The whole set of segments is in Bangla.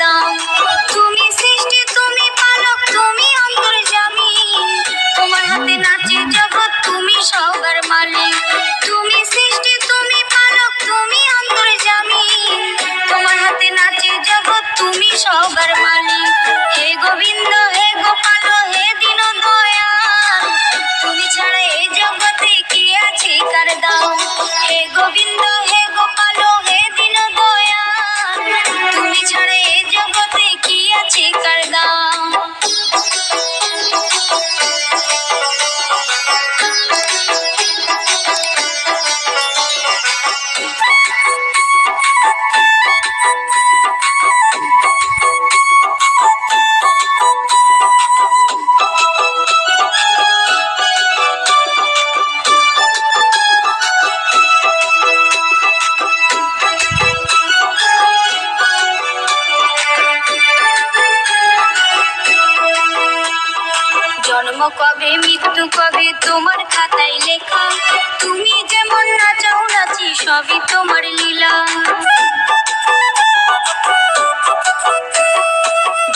দাও। তুমি সৃষ্টি, তুমি পালক, তুমি অন্তর্জামী তোমার হাতে নাচে জগৎ, তুমি সবার মালিক। তুমি সৃষ্টি, তুমি পালক, তুমি তোমার হাতে নাচে জগৎ, তুমি সবার মালিক। হে গোবিন্দ, হে গোপাল, হে দীন দয়াল তুমি ছাড়া এই জগতে কি আছে কার দাও হে গোবিন্দ জন্ম কবে, মৃত্যু কবে, তোমার খাতায় লেখা। তুমি যেমন নাচাও, নাচি সবই তোমার লীলা।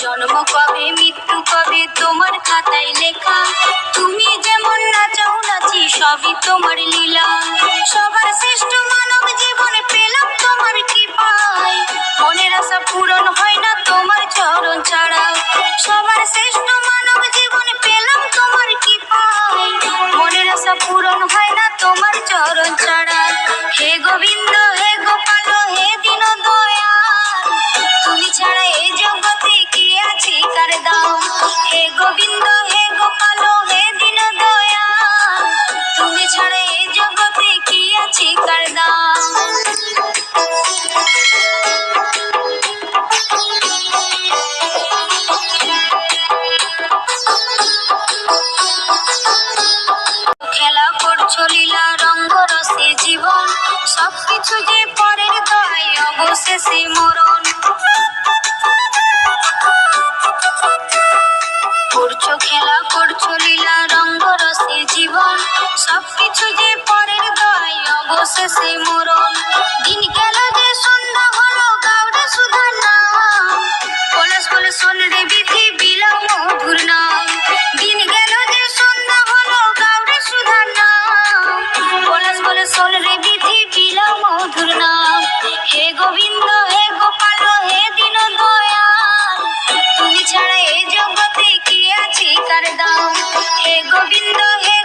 জন্ম কবে, মৃত্যু কবে, তোমার খাতায় লেখা। তুমি যেমন নাচাও, নাচি সবই তোমার লীলা। তোমার চরণ ছাড়া হে গোবিন্দ হে গোপাল চলিলা রঙ্গরসে জীবন, সবকিছু যে পরের দয় অবশেষে মরণ। করছ খেলা, করছ লীলা, রঙ্গরসে জীবন, সবকিছু যে পরের দয় অবশেষে মরণ। দিন গেল যে সন্ধ্যা হলো গাউরে সুধা না তার দাম হে গোবিন্দ হে